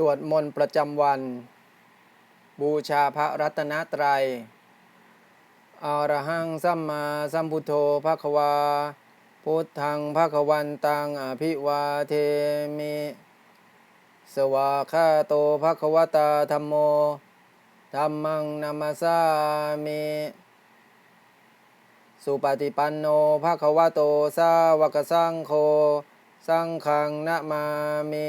สวดมนต์ประจำวัน บูชาพระรัตนตรัยอรหังสัมมาสัมพุทโธภะคะวา พุทธังภะคะวันตังอภิวาเทมิ สวาคาโตภะคะวตาธรรมโมธัมมังนามาสามิสุปฏิปันโนภะคะวะโตสาวกสังโฆ สังฆังนะมามิ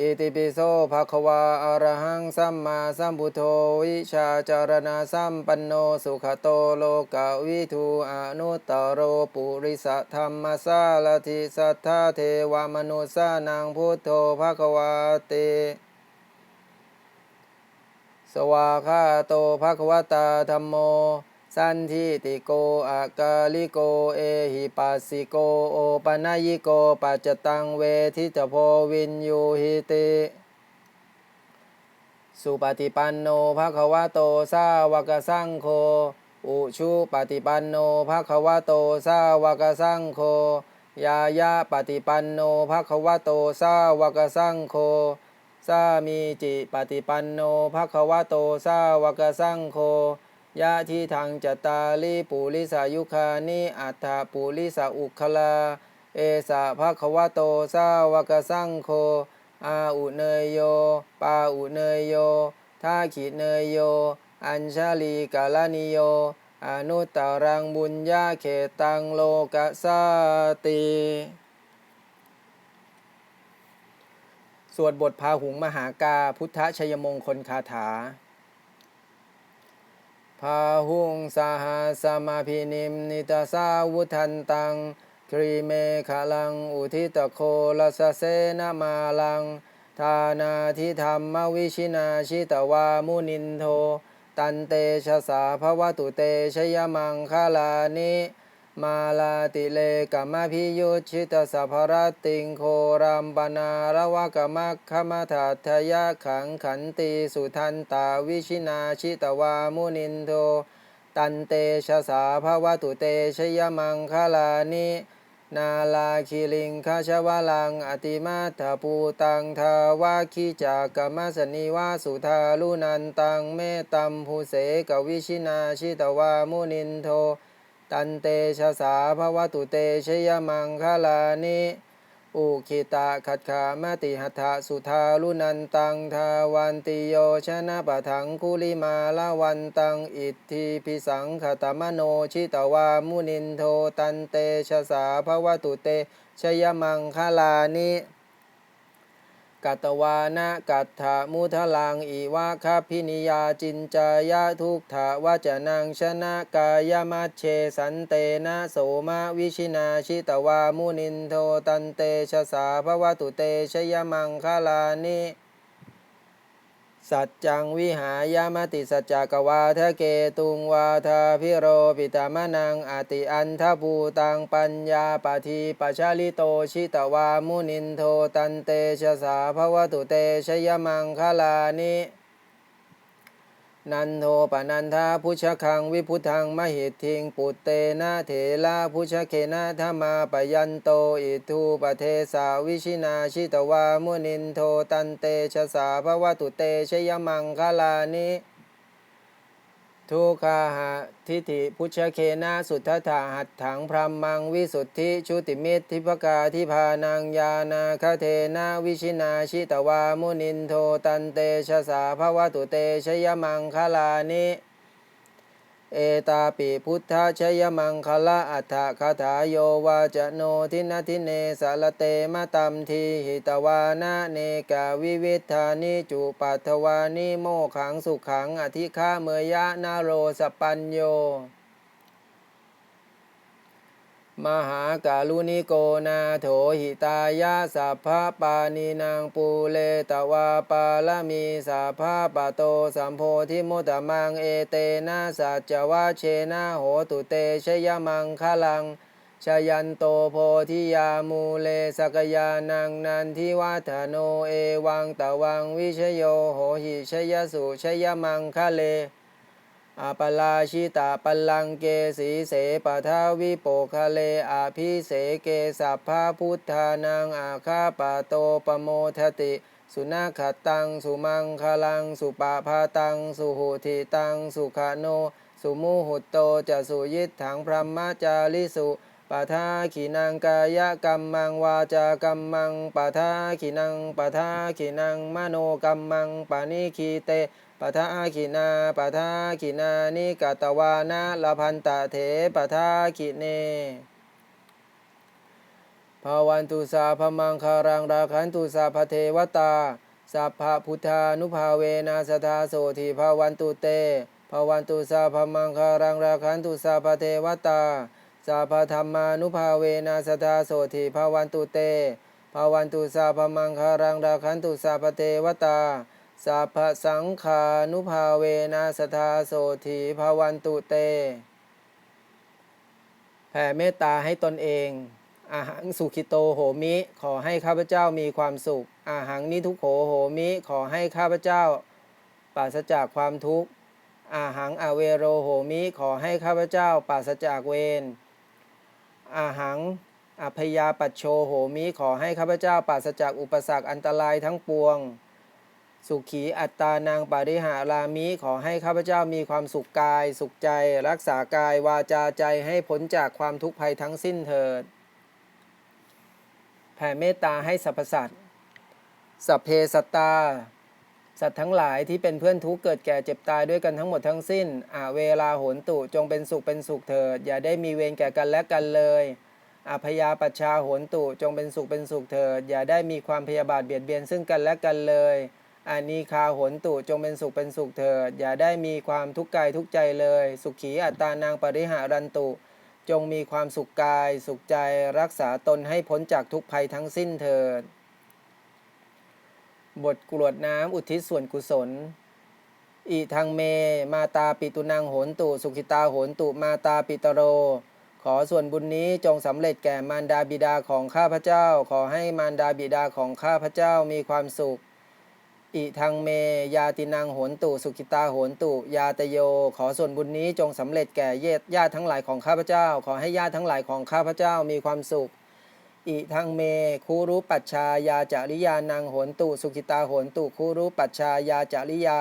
อิติปิโสภะคะวาอะระหังสัมมาสัมพุทโธวิชาจารณาสัมปันโนสุขโตโลกาวิทูอนุตตโรปุริสธรรมสาลทิสัทธาเทวมนุสานังพุทโธภะคะวาติสวาคาโตภะคะวตาธรรมโม สันทิติโกอากาลิโก เอหิปัสสิโก โอปนายิโก ปัจจตังเวทิตโพวินยูหิติสุปฏิปันโนภะคะวะโตสาวกสังโฆ อุชุปฏิปันโนภะคะวะโตสาวกสังโฆ ยายาปฏิปันโนภะคะวะโตสาวกสังโฆ สามีจิปฏิปันโนภะคะวะโตสาวกสังโฆ ยะทิทังจตาลิปุริสายุคานิอัฏฐปุริสาอุคลา เอสะภควะโตสาวกสังโฆอาอุเนยโย ปาอุเนยโยท่าขิเนยโย อัญชาลีกาลานิโย อนุตตรังบุญญาเขตังโลกสาติสวดบทพาหุงมหากาพุทธชยมงคลคาถา พาหุงสหสมาพินิมนิตาสาวุทันตังครีเมขลังอุทิตโคลสเสนามาลัง ทานาทิธรรมวิชินาชิตวามุนินโท ตันเตชะสาภวตุเตชยมังคลานิ มาลาติเลกัมมพิยุชิตสัพพรติงโครัมปนาระวะกมักขมาทัทยะขังขันติสุทันตาวิชินาชิตวามุนินโท ตันเตชะสาภวตุเตชยมังคลานินาลาคิลิงคาชวลังอติมาถปูตังทาวาคิจากัมมสนิวาสุธาลุนันตังเมตัมภูเสกวิชินาชิตวามุนินโท ตันเตชะสาภวตุเตชยมังคลานิอุคิตาขัดขามติหัตถสุธาลุนันตังทาวันติโยชนะปะทังคุลิมาลาวันตังอิทธิพิสังขตมโนชิตวามุนินโทตันเตชะสาภวตุเตชยมังคลานิ กัตวานะกัตถามุทลังอิวาคาพินิยาจินจายะทุกถาวจนังชนะกายมัชเชสันเตนะโสมาวิชินาชิตวามุนินโทตันเตชะสาภวตุเตชยมังคลานิ สัจจังวิหายามติสัจจกวาทะเกตุงวาทาพิโรปิตามนังอติอันทภูตังปัญญาปทีปชาลิโตชิตวามุนินโทตันเตชะสาภวตุเตชยมังคลานิ นันโทปนันทาพุชคังวิพุทังมหิทิงปุตเตนะเถลาพุชเคนะธรรมาปยันโตอิทูปเทสาวิชินาชิตวามุนินโทตันเตชะสาภวตุเตชยมังคลานิ ทุกขาหะทิฏฐิพุชเคนะสุทธถาหัตถังพรหมังวิสุทธิชุติมิตรทิพกาทิพานังยานาคเทนะวิชินาชิตวามุนินโทตันเตชะสาภวตุเตชยมังคลานิ เอตาปิพุทธชยมังคละอัฏฐคาถาโยวาจโนทินทิเนสารเตมะตัมทีหิตวานะเนกาวิวิธานิจุปัทวานิโมขังสุขังอธิฆาเมยะนาโรสปัญโย มหาการุณิโกนาโถหิตายาสัพพะปานีนางปูเลตวาปาลมีสัพพะปะโตสัมโพธิมุตมังเอเตนะสัจจวะเชนะโหตุเตชยมังคลังชยันโตโพธิยามูเลสกยานังนันทิวัฒโนเอวังตะวังวิชโยโหหิชยสุชยมังคะเล อปลาชิตาปลังเกสีเสปทาวิโปคะเลอาภิเสเกสัพพะพุทธานังอาคาปะโตปโมทติ สุนัขตัง สุมังคลัง สุปาพาตัง สุหุทิตัง สุขโน สุมุหุตโตจะสุยิตถังพรหมจาริสุปะทาขีนังกายกรรมังวาจากรรมังปะทาขีนังปะทาขีนังมโนกรรมังปานิคีเต ปทาขินาปทาขินานิกาตวานะละพันตะเถปทาขิเนภาวันตุสาพมังคารังราคันตุสาพเทวตาสัพพพุทธานุภาเวนะสทาโสทิภาวันตุเตภาวันตุสาพมังคารังราคันตุสาพเทวตาสัพพธรรมานุภาเวนะสทาโสทิภาวันตุเตภาวันตุสาพมังคารังราคันตุสาพเทวตา สัพพสังขานุภาเวนะสทาโสถีภาวันตุเต แผ่เมตตาให้ตนเองอาหังสุขิโตโหมิ ขอให้ข้าพเจ้ามีความสุขอาหังนิทุโขโหมิ ขอให้ข้าพเจ้าปราศจากความทุกข์อาหังอเวโรโหมิ ขอให้ข้าพเจ้าปราศจากเวรอาหังอภยาปัชโชโหมิ ขอให้ข้าพเจ้าปราศจากอุปสรรคอันตรายทั้งปวง สุขีอัตตานางปาริหารามิขอให้ข้าพเจ้ามีความสุขกาย สุขใจ รักษากายวาจาใจให้พ้นจากความทุกข์ภัยทั้งสิ้นเถิด แผ่เมตตาให้สรรพสัตว์สัพเพสัตตา สัตว์ทั้งหลายที่เป็นเพื่อนทุกข์เกิดแก่เจ็บตายด้วยกันทั้งหมดทั้งสิ้นอาเวลาโหนตุจงเป็นสุขเป็นสุขเถิด อย่าได้มีเวรแก่กันและกันเลยอาพยาปัชชาโหนตุจงเป็นสุขเป็นสุขเถิด อย่าได้มีความพยาบาทเบียดเบียนซึ่งกันและกันเลย อานีคาหนตุจงเป็นสุขเป็นสุขเถิด อย่าได้มีความทุกข์กายทุกใจเลย สุขีอัตตานางปริหารันตุ จงมีความสุขกาย สุขใจรักษาตนให้พ้นจากทุกภัยทั้งสิ้นเถิด บทกรวดน้ำอุทิศส่วนกุศลอิทังเม มาตาปิตุนังโหนตุ สุขิตาโหนตุมาตาปิตโร ขอส่วนบุญนี้จงสำเร็จแก่มารดาบิดาของข้าพเจ้า ขอให้มารดาบิดาของข้าพเจ้ามีความสุข อิทังเม ยาตินังโหนตุ สุขิตาโหนตุ ยาตโย ขอส่วนบุญนี้จงสำเร็จแก่ญาติญาติทั้งหลายของข้าพเจ้า ขอให้ญาติทั้งหลายของข้าพเจ้ามีความสุข อิทังเม คูรุปัชชายาจาริยานังโหนตุ สุขิตาโหนตุ คูรุปัชชายาจาริยา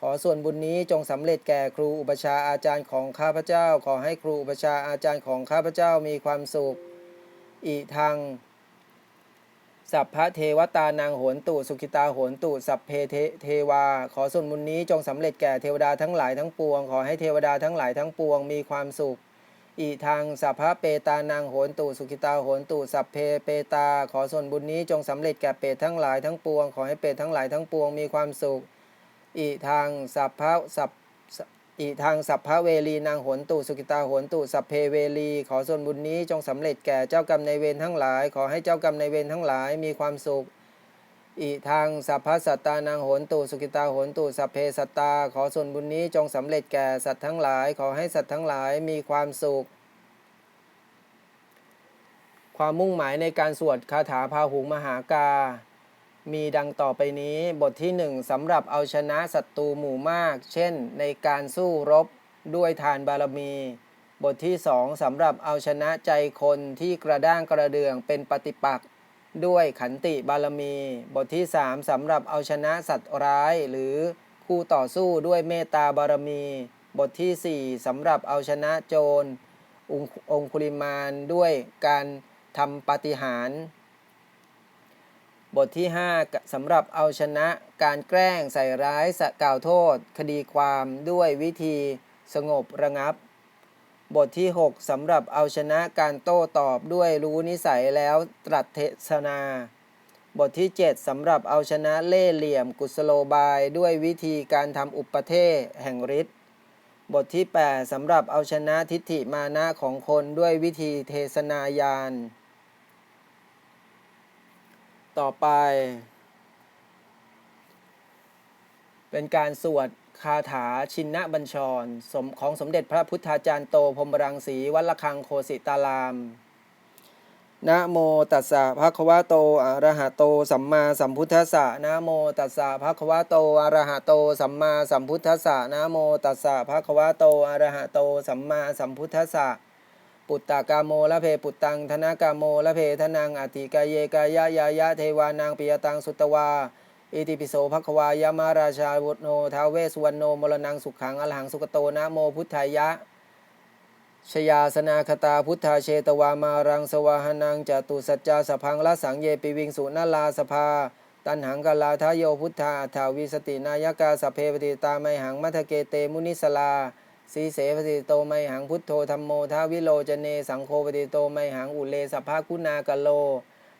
ขอส่วนบุญนี้จงสำเร็จแก่ครูอุปชาอาจารย์ของข้าพเจ้า ขอให้ครูอุปชาอาจารย์ของข้าพเจ้ามีความสุข อิทัง สัพพะเทวตานางโหนตุสุขิตาโหนตุสัพเพเทเทวา ขอส่วนบุญนี้จงสำเร็จแก่เทวดาทั้งหลายทั้งปวง ขอให้เทวดาทั้งหลายทั้งปวงมีความสุข อีทางสัพพะเปตานางโหนตุสุขิตาโหนตุสัพเพเปตา ขอส่วนบุญนี้จงสำเร็จแก่เปตทั้งหลายทั้งปวง ขอให้เปตทั้งหลายทั้งปวงมีความสุข อีทางสัพพะสัพ อีทางสัพพะเวลีนางหนตุสุขิตาหนตุสัพเพเวลี ขอส่วนบุญนี้จงสำเร็จแก่เจ้ากรรมในเวรทั้งหลาย ขอให้เจ้ากรรมในเวรทั้งหลายมีความสุขอีทางสัพพสัตตานางโหนตุสุขิตาโหนตุสัพเพสัตตา ขอส่วนบุญนี้จงสำเร็จแก่สัตว์ทั้งหลาย ขอให้สัตว์ทั้งหลายมีความสุข ความมุ่งหมายในการสวดคาถาพาหุงมหากา มีดังต่อไปนี้บทที่หนึ่งสำหรับเอาชนะศัตรูหมู่มาก เช่น ในการสู้รบด้วยทานบารมี บทที่สองสำหรับเอาชนะใจคนที่กระด้างกระเดืองเป็นปฏิปักษ์ด้วยขันติบารมี บทที่สามสำหรับเอาชนะสัตว์ร้ายหรือคู่ต่อสู้ด้วยเมตตาบารมี บทที่สี่สำหรับเอาชนะโจรองคุลิมานด้วยการทำปฏิหาร บทที่ 5สำหรับเอาชนะการแกล้งใส่ร้ายสกล่าวโทษ คดีความด้วยวิธีสงบระงับ บทที่ 6สำหรับเอาชนะการโต้ตอบด้วยรู้นิสัยแล้วตรัสเทศนา บทที่ 7สำหรับเอาชนะเล่เหลี่ยมกุศโลบายด้วยวิธีการทำอุปเทศแห่งฤทธิ์บทที่ 8สำหรับเอาชนะทิฏฐิมานะของคนด้วยวิธีเทศนายาน ต่อไป เป็นการสวดคาถาชินนบัญชรสมของสมเด็จพระพุทธาจารย์โตพรมรังสีวัดละคังโคสิตารามนะโมตัสสะภะคะวะโตอะระหะโต สัมมาสัมพุทธัสสะนะโมตัสสะภะคะวะโตอะระหะโต สัมมาสัมพุทธัสสะนะโมตัสสะภะคะวะโตอะระหะโต สัมมาสัมพุทธัสสะ ปุตตากาโมละเพปุตตังธนากาโมละเพทนังอติกายเยกายะยายะเทวานางปิยตังสุตวาอิติปิโสภควายามาราชาวุฒโนท้าเวสุวรรณโนมรณังสุขังอรหังสุกโตนะโมพุทธายะชยาสนาคตาพุทธาเชตวามารังสวาหนังจตุสัจจาสพังละสังเยปิวิงสุนาลาสภา ตันหังกลาทายโยพุทธาอัฏฐาวิสตินายกาสเพปติตาไมหังมัทเกเตมุนิสลา สีเสปฏิโตไมหังพุทโธธรรมโมทาวิโลจเน สังโฆปฏิโตไมหังอุเลสภาคุณากะโล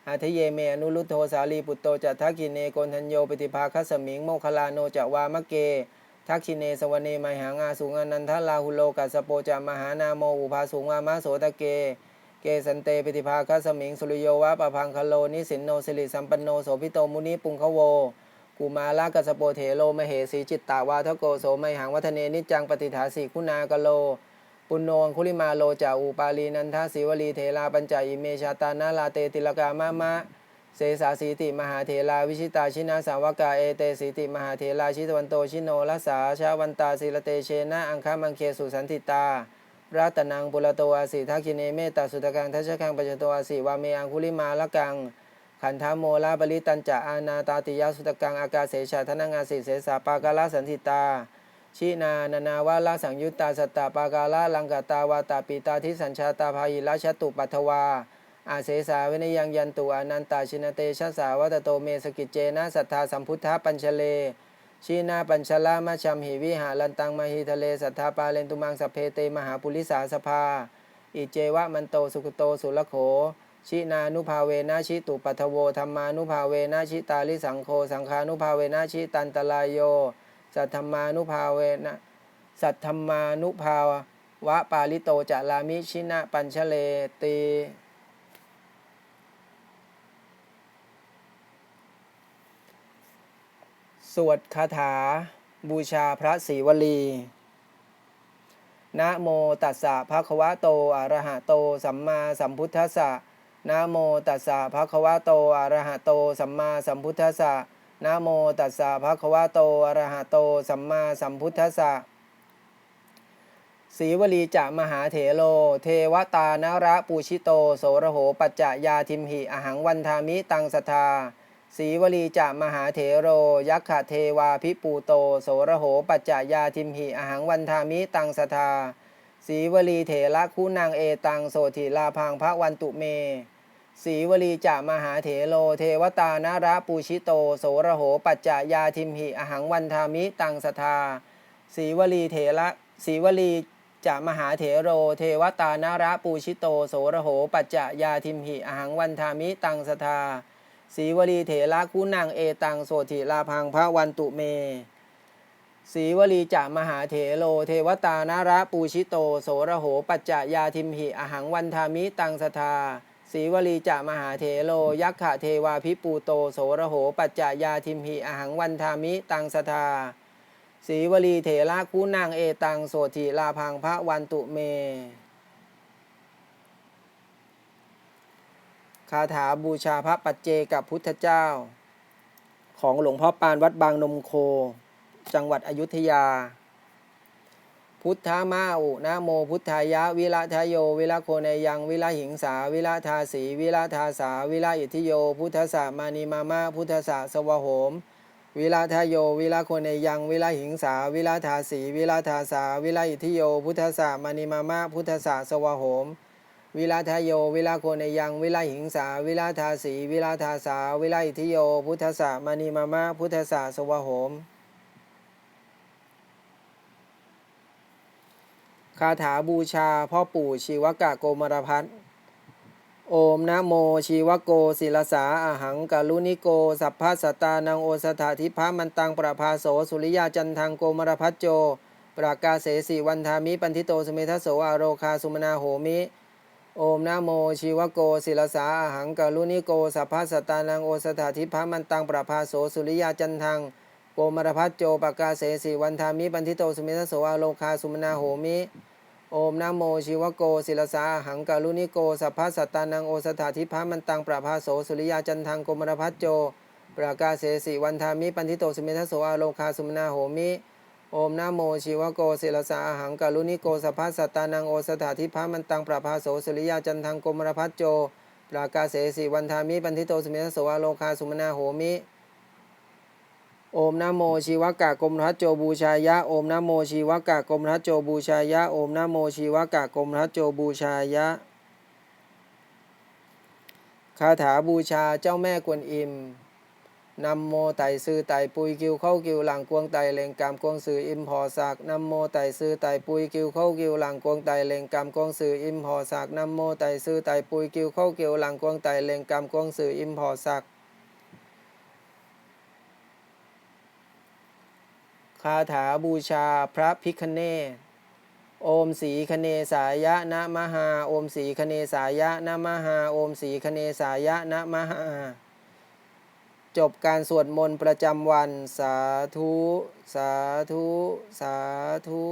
อาทะเยเมอนุรุตโธสาลีปุตโตจัตทักิเนโกนทัญโยปฏิภาคัสมิงโมคลาโนจวามะเกทักขิเนสวเนไมหังอาสุงอนันทลาหุโลกัสโปจะมหานาโมอุภาสุงวามะโสตะเก เกสันเตปฏิภาคัสมิงสุริโยวะปะพังคโลนิสินโนสิริสัมปันโนโสพิโตมุนิปุงคโว กุมาลากัสโปเถโลมเหสีจิตตาวาทโกโสไมหังวัฒเนนิจังปฏิฐาสีคุณากโล ปุณโนงคุลิมาโลจาอูปาลีนันทาศิวลีเทลาปัญจอิเมชาตานาลาเตติลกามะมะเสสาสีติมหาเถลาวิชิตาชินาสาวกาเอเตสีติมหาเถลาชิตวันโตชิโนรัสาชาวันตาศิลเตเชนะอังคามังเคสุสันติตารัตนังปุรโตอาสิทักขิเนเมตตาสุตกังทัชกังปัจจโตอาสิวาเมอังคุลิมาละกัง ขันธโมลาบริตันจะอานาตาติยาสุตกังอากาเสชาทนังาสิเสสาปากาลสันติตา ชินานานาวาลาสังยุตตาสตตาปากาลาลังกตาวาตาปิตาทิสัญชาตาภายิราชตุปัทวา อาเสสาเวนยังยันตุอนันตาชินเตชะสาวัตโตเมสกิจเจนะสัทธาสัมพุทธาปัญชเลชีนาปัญชลามาชัมหิวิหาลันตังมหิทะเลสัทธาปาเลนตุมังสเพเตมหาปุริสาสภา อิเจวะมันโตสุขโตสุลโข ชินานุภาเวนะชิตุปัทโวธรรมานุภาเวนะชิตาลิสังโฆสังฆานุภาเวนะชิตันตลายโยสัทธรรมานุภาเวนะสัทธรรมานุภาวะปาลิโตจะลามิชินะปัญชเลตีสวดคาถา บูชาพระศรีวลีนะโมตัสสะภะคะวะโตอะระหะโต สัมมาสัมพุทธัสสะ นะโมตัสสะภะคะวะโตอะระหะโต สัมมาสัมพุทธัสสะนะโมตัสสะภะคะวะโตอะระหะโต สัมมาสัมพุทธัสสะสีวลีจะมหาเถโล เทวตานระปูชิโต โสระโหปัจจะยาทิมหิ อหังวันทามิตังสทาสีวลีจะมหาเถโร ยักขะเทวาพิปูโต โสระโหปัจจะยาทิมหิ อหังวันทามิตังสทาสีวลีเถระคุณางเอตังโสถิลาพังพระวันตุเม สีวลีจะมหาเถโล เทวตานาระปูชิโต โสระโห ปัจจะยาทิมหิอหังวันทามิตังสทาสีวลีเถระสีวลีจะมหาเถโร เทวตานาระปูชิโต โสระโห ปัจจะยาทิมหิอหังวันทามิตังสทาสีวลีเถระคุณางเอตังโสถิลาพังพระวันตุเมสีวลีจะมหาเถโล เทวตานาระปูชิโต โสระโห ปัจจะยาทิมหิอหังวันทามิตังสทา สีวลีจะมหาเถโล ยักขะเทวาพิปูโตโสระโห ปัจจะยาทิมหิอหังวันทามิตังสทาสีวลีเถระคุณางเอตังโสถิลาพังพระวันตุเม คาถาบูชาพระปัจเจกับพุทธเจ้า ของหลวงพ่อปานวัดบางนมโค จังหวัดอยุธยา พุทธามาอุนะโมพุทธายะ วิระทายโย วิระโคเนยัง วิระหิงสา วิระทาสีวิระทาสา วิระอิทิโย พุทธสามานิมามาพุทธสาสวะโหม วิระทายโย วิระโคเนยัง วิระหิงสา วิระทาสีวิระทาสา วิระอิทิโย พุทธสามานิมามาพุทธสาสวะโหม วิลาทายโย วิลาโคเนยัง วิลาหิงสา วิลาทาสีวิลาทาสา วิลาอิทิโย พุทธสามานีมามาพุทธสาสวะโหม คาถาบูชาพ่อปู่ชีวกะโกมารพัฒโอมนะโมชีวโกศิลสาอาหังกาลุนิโก สัพพะสตานังโอสถาธิพามันตังประภาโสสุริยาจันทังโกมารพัฒโจ ปรากาเสสีวันธามิปันทิโตสเมทัสโสอาโรคาสุมนาโหมิ โอมนะโมชีวโกศิลสาอาหังกาลุนิโก สัพพะสตานังโอสถาธิพามันตังประภาโสสุริยาจันทังโกมารพัฒโจปากกาเสสีวันธามิปันทิโตสเมธโสอาโลคาสุมนาโหมิ โอมนะโมชิวโกศิลสาหังกาลุนิโกสัพพะสัตตานังโอสถาธิพามันตังประภาโสสุริยาจันทังโกมารพัฒโจปรากาเสสีวันธามิปันทิโตสุเมธโสอาโลคาสุมนาโหมิโอมนะโมชิวโกศิลสาหังกาลุนิโกสัพพะสัตตานังโอสถาธิพามันตังประภาโสสุริยาจันทังโกมารพัฒโจปรากาเสสีวันธามิปันทิโตสุเมธโสอาโลคาสุมนาโหมิ โอมนะโมชีวกะกรมทัจโจบูชายะโอมนะโมชีวกะกรมทัจโจบูชายะโอมนะโมชีวกะกรมทัจโจบูชายะคาถาบูชาเจ้าแม่กวนอิมนำโมไตซือไตปุยกิวเข้ากิวหลังกวงไตเลงกามกวงสืออิมพอสักนำโมไตซือไตปุยกิวเข้ากิวหลังกวงไตเลงกามกวงสืออิมพอสักนำโมไตซือไตปุยกิวเข้ากิวหลังกวงไตเลงกามกวงสืออิมพอสัก คาถาบูชาพระพิคเนศโอมสีคเนสายะนะมหา โอมสีคเนสายะนะมหา โอมสีคเนสายะนะมหา จบการสวดมนต์ประจำวัน สาธุ สาธุ สาธุ